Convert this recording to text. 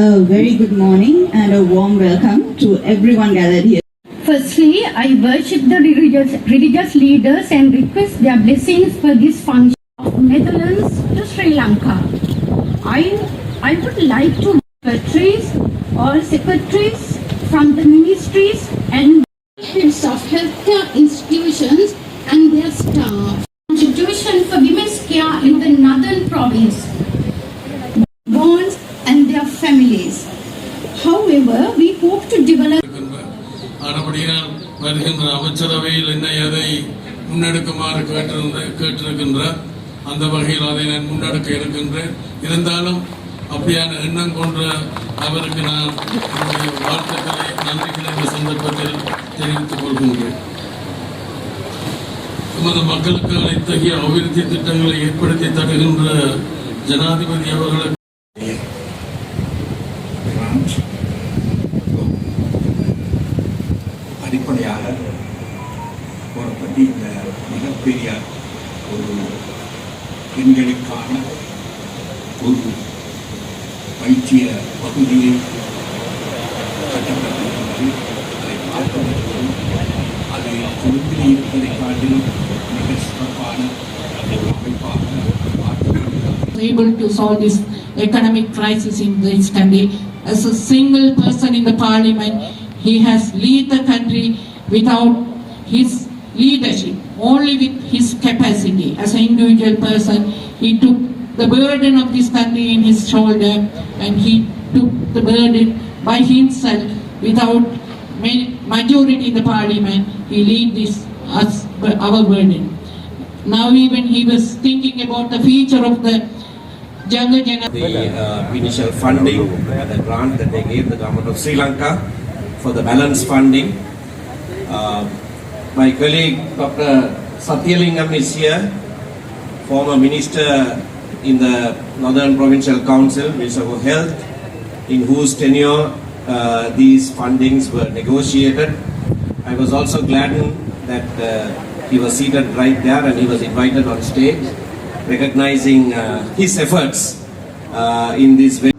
A very good morning and a warm welcome to everyone gathered here. Firstly, I worship the religious, religious leaders and request their blessings for this function of Netherlands to Sri Lanka. I, I would like to secretaries or secretaries from the ministries and heads of healthcare institutions and their staff. Contribution for women's care in the northern province. However, we hope to develop வருகின்ற அமைச்சரவையில் என்னை அதை முன்னெடுக்குமாறு கேட்டிருந்த கேட்டிருக்கின்றார் அந்த வகையில் அதை நான் முன்னெடுக்க இருக்கின்றேன். இருந்தாலும் அப்படியான எண்ணம் கொன்ற அவருக்கு நான் என்னுடைய வாழ்த்துக்களை நன்றிகளை இந்த சந்தர்ப்பத்தில் தெரிவித்துக் கொள்கின்றேன். எமது மக்களுக்கு இத்தகைய அபிவிருத்தி திட்டங்களை ஏற்படுத்தி தருகின்ற ஜனாதிபதி அவர்களுக்கு அடிப்படையாக போடப்பட்டு இந்த மிகப்பெரிய ஒரு பெண்களுக்கான ஒரு வைத்திய பகுதியை கட்டப்பட்டிருக்கிறது அதை பார்ப்பதற்கு அது கொழும்பில் இருப்பதை காட்டிலும் மிக சிறப்பான ஒரு அமைப்பாக பார்க்கப்படுகிறது able to solve this economic crisis in this country. As a single person in the parliament, he has lead the country without his leadership, only with his capacity. As an individual person, he took the burden of this country in his shoulder and he took the burden by himself without majority in the parliament. He lead this us our burden. Now even he was thinking about the future of the younger the uh, initial funding, the grant that they gave the government of Sri Lanka for the balance funding. Uh, my colleague Dr. Satyalingam is here, former minister in the Northern Provincial Council, Minister for Health, in whose tenure uh, these fundings were negotiated. I was also gladdened that uh, he was seated right there and he was invited on stage, recognizing uh, his efforts uh, in this very